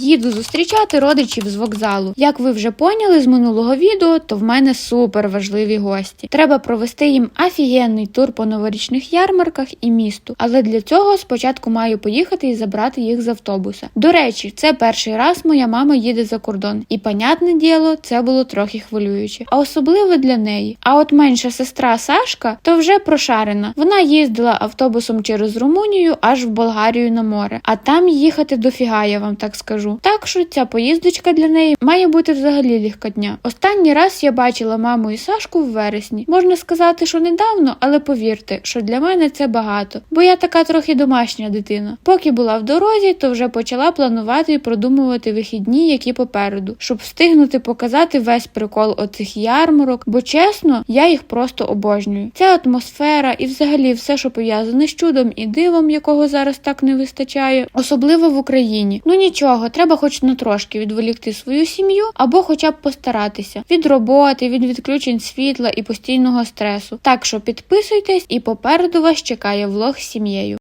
Їду зустрічати родичів з вокзалу. Як ви вже поняли з минулого відео, то в мене супер важливі гості. Треба провести їм офігенний тур по новорічних ярмарках і місту. Але для цього спочатку маю поїхати і забрати їх з автобуса. До речі, це перший раз моя мама їде за кордон, і понятне діло, це було трохи хвилююче, а особливо для неї. А от менша сестра Сашка то вже прошарена. Вона їздила автобусом через Румунію аж в Болгарію на море, а там їхати дофіга, я вам так скажу. Так що ця поїздочка для неї має бути взагалі легкотня. Останній раз я бачила маму і Сашку в вересні. Можна сказати, що недавно, але повірте, що для мене це багато, бо я така трохи домашня дитина. Поки була в дорозі, то вже почала планувати і продумувати вихідні, які попереду, щоб встигнути показати весь прикол оцих ярмарок, бо чесно, я їх просто обожнюю. Ця атмосфера і взагалі все, що пов'язане з чудом і дивом, якого зараз так не вистачає, особливо в Україні. Ну нічого, треба хоч на трошки відволікти свою сім'ю, або хоча б постаратися від роботи, від відключень світла і постійного стресу. Так що підписуйтесь, і попереду вас чекає влог з сім'єю.